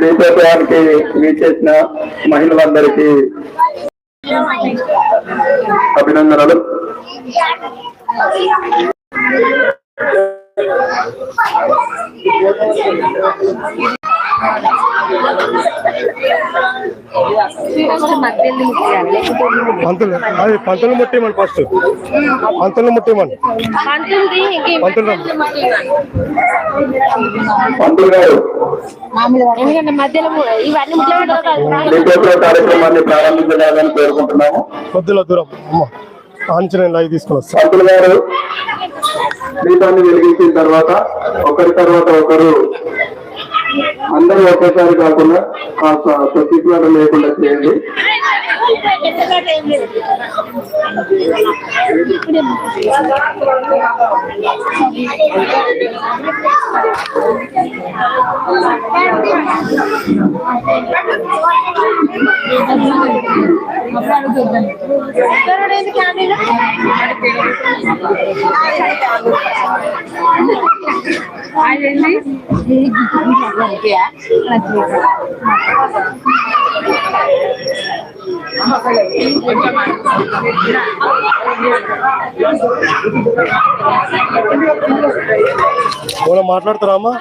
దీపోత్సవానికి వీచేసిన మహిళలందరికీ అభినందనలు. పంతులు అది పంతులు ముట్టేమని ఫస్ట్. పంతులు ముట్టేమని పంతులు ఎందుకంటే మధ్యలో కార్యక్రమాన్ని ప్రారంభించడాలని కోరుకుంటున్నాము. కొద్దిలో దూరం. ఆంజనేయ లైవ్ పంతులు గారు దీపాన్ని వెలిగించిన తర్వాత ఒకరి తర్వాత ఒకరు అందరూ ఒకేసారి కాకుండా కాస్త తొక్కిట్లాట లేకుండా చేయండి. चुप आ మనం మాట్లాడతారా అమ్మా?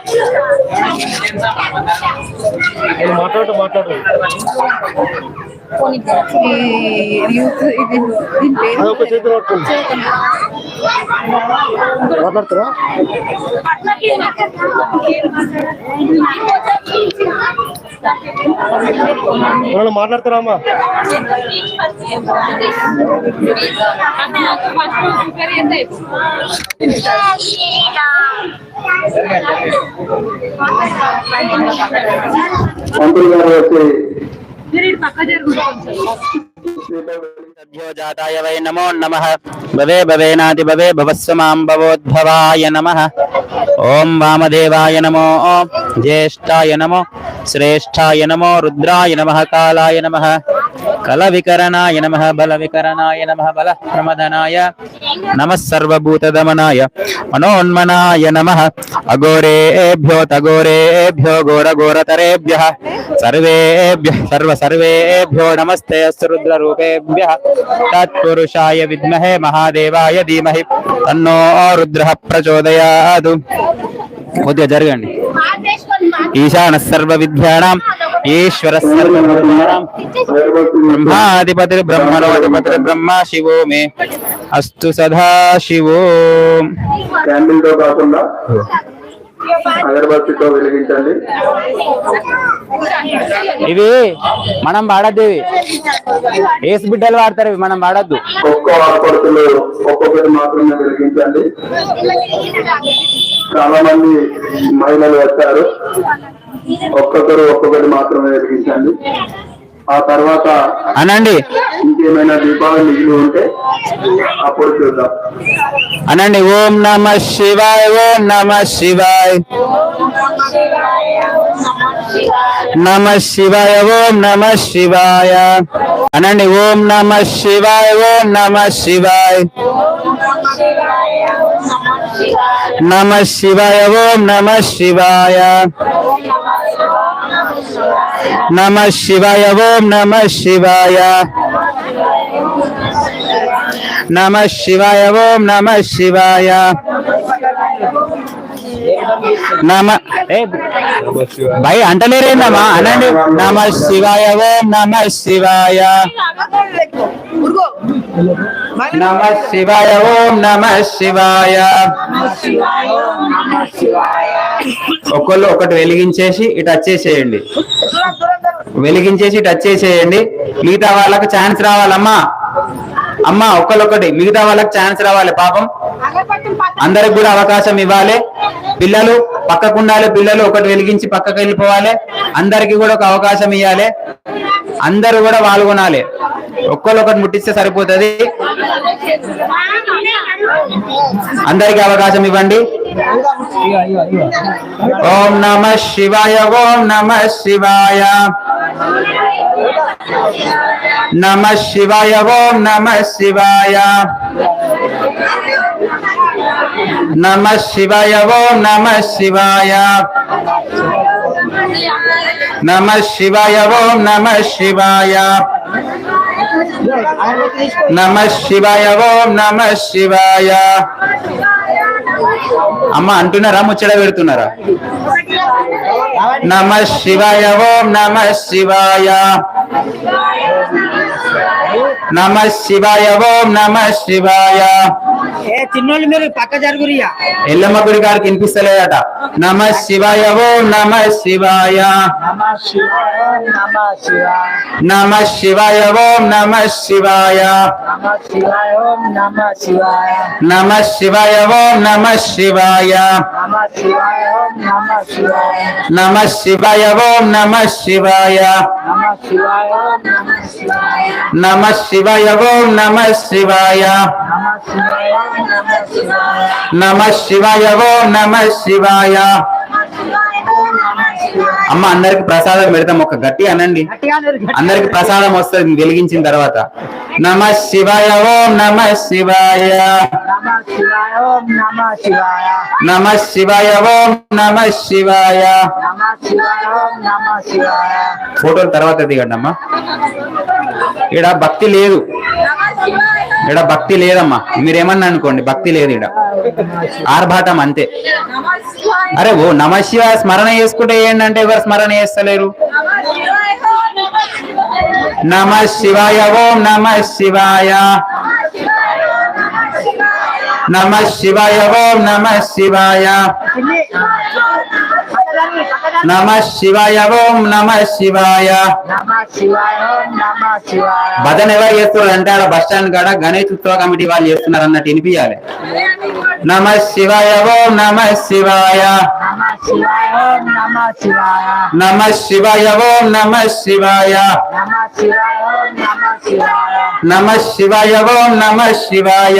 నేను మాట్లాడుతూ మాట్లాడు అది ఒక చేతి పట్టుకోండి మాట్లాడతారా మాట్లాడతారా అమ్మా? పంతులు గారు వచ్చి సద్యోజాతాయ వై నమో నమ భవే భవేనాది భవే భవస్వ మాం భవోద్భవాయ నమ ఓం వామదేవాయ నమో జ్యేష్ఠాయ నమో శ్రేష్ఠాయ నమో రుద్రాయ నమ కాలాయ నమ కల వికరణాయ నమ బల వికరణాయ నమ బల ప్రమదనాయ నమ సర్వభూతదమనాయ మనోన్మనాయ నమ అఘోరేభ్యో తఘోరేభ్యో ఘోర ఘోరతరేభ్య సర్వేభ్య సర్వ సర్వేభ్యో నమస్తే రుద్రరూపేభ్య తత్పురుషాయ విద్మహే మహాదేవాయ ధీమహి తన్నో రుద్ర ప్రచోదయాదు కొద్దిగా జరగండి ఈశాన సర్వ విద్యానాం ఈశ్వర బ్రహ్మాధిపతి బ్రహ్మణోధిపతి బ్రహ్మ శివో మే. అస్తు సదా శివో. క్యాండిల్తో కాకుండా అగరబత్తితో వెలిగించండి. ఇవి మనం వాడద్దు ఇవి ఏసు బిడ్డలు వాడతారు ఇవి మనం వాడద్దు. ఒక్కో ఆడపడుతులు ఒక్కొక్కటి మాత్రమే వెలిగించండి. చాలా మంది మహిళలు వచ్చారు. ఒక్కొక్కరు ఒక్కొక్కటి మాత్రమే వెలిగించండి. ఆ తర్వాత అనండి. ఇంకేమైనా దీపాలు మిగిలి ఉంటే అప్పుడు చూద్దాం. అనండి ఓం నమ శివాయ ఓం నమ శివాయ. నమ శివాయ ఓం నమ శివాయ. అనండి ఓం నమ శివాయ ఓం నమ శివాయ. నమ శివాయ ఓం నమ శివాయ. నమ శివాయ ఓం నమ శివాయ. నమ శివాయ ఓం నమ శివాయ. భయ్ అంటలేరేందమ్మా అనండి. నమ శివాయ ఓం నమ శివాయ. నమ శివాయ ఓం నమ శివాయ. ఒకళ్ళు ఒకటి వెలిగించేసి ఇటు వచ్చేసేయండి. వెలిగించేసి టచ్ చేసేయండి మిగతా వాళ్ళకు ఛాన్స్ రావాలమ్మా. అమ్మా ఒక్కళ్ళొక్కటి మిగతా వాళ్ళకి ఛాన్స్ రావాలి పాపం. అందరికి కూడా అవకాశం ఇవ్వాలి. పిల్లలు పక్కకు ఉండాలి పిల్లలు ఒకటి వెలిగించి పక్కకు వెళ్ళిపోవాలి. అందరికి కూడా ఒక అవకాశం ఇవ్వాలి అందరూ కూడా పాల్గొనాలి. ఒక్కళ్ళొకటి ముట్టిస్తే సరిపోతుంది. అందరికి అవకాశం ఇవ్వండి. ఓం నమ శివాయ ఓం నమ శివాయ. నమ శివాయ ఓం నమ శివాయ. నమ శివాయ ఓం నమ శివాయ. నమ శివాయ ఓం నమ శివాయ. నమ శివాయ ఓం నమ శివాయ. అమ్మ అంటున్నారా ముచ్చట పెడుతున్నారా? నమ శివాయ ఓం నమ శివాయ. నమ శివాయ ఓం నమ శివాయ ఏ చిన్నోళ్ళు మీరు పక్క జరుగురియా ఎల్లమ్మ గుడి గారికి వినిపిస్తలేదట నమ శివాయ ఓం నమ శివాయ నమ శివాయ ఓం నమ శివాయ నమ శివాయ ఓం నమ శివాయ నమ శివాయ ఓం నమ శివాయ నమ శివాయ ఓం నమ శివాయ శివాయ ఓం నమ శివాయ. నమ శివాయ ఓం నమ శివాయ. అమ్మ అందరికి ప్రసాదం పెడతాం. ఒక గట్టి అనండి. అందరికి ప్రసాదం వస్తుంది. వెలిగించిన తర్వాత. నమ శివాయ ఓం నమ శివాయ. నమ శివాయ ఓం నమ శివాయ. ఫోటోలు తర్వాత దిగండి అమ్మా. ఇక్కడ భక్తి లేదు. ఇక్కడ భక్తి లేదమ్మా. మీరేమన్నా అనుకోండి భక్తి లేదు ఇక్కడ ఆర్భాటం అంతే. అరే ఓ నమ శివాయ స్మరణ చేసుకుంటే ఏంటంటే ఎవరు స్మరణ చేస్తలేరు. నమ శివాయ ఓం నమ శివాయ. నమ శివాయ ఓం నమ శివాయ. నమ శివాయ ఓం నమ శివాయ. భజన ఎవరు చేస్తున్నారు అంటే ఆడ బస్ స్టాండ్ కాడ గణేష్ ఉత్సవ కమిటీ వాళ్ళు చేస్తున్నారు అన్నట్టు వినిపించాలి నమ శివాయ ఓం నమ శివాయ. నమ శివాయ ఓం నమ శివాయ. నమ శివాయ ఓం నమ శివాయ.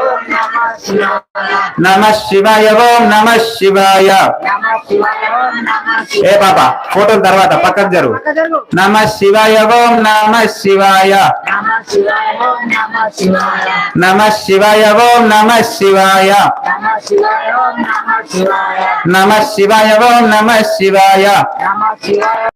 నమ శివాయ ఓం నమ శివాయ. ఏ పాప ఫోటో తర్వాత పక్కకు జరుగు. నమ శివాయ ఓం నమ శివాయ. నమ శివాయ ఓం నమ శివాయ. నమ శివాయ ఓం నమ శివాయ నమ శివాయ.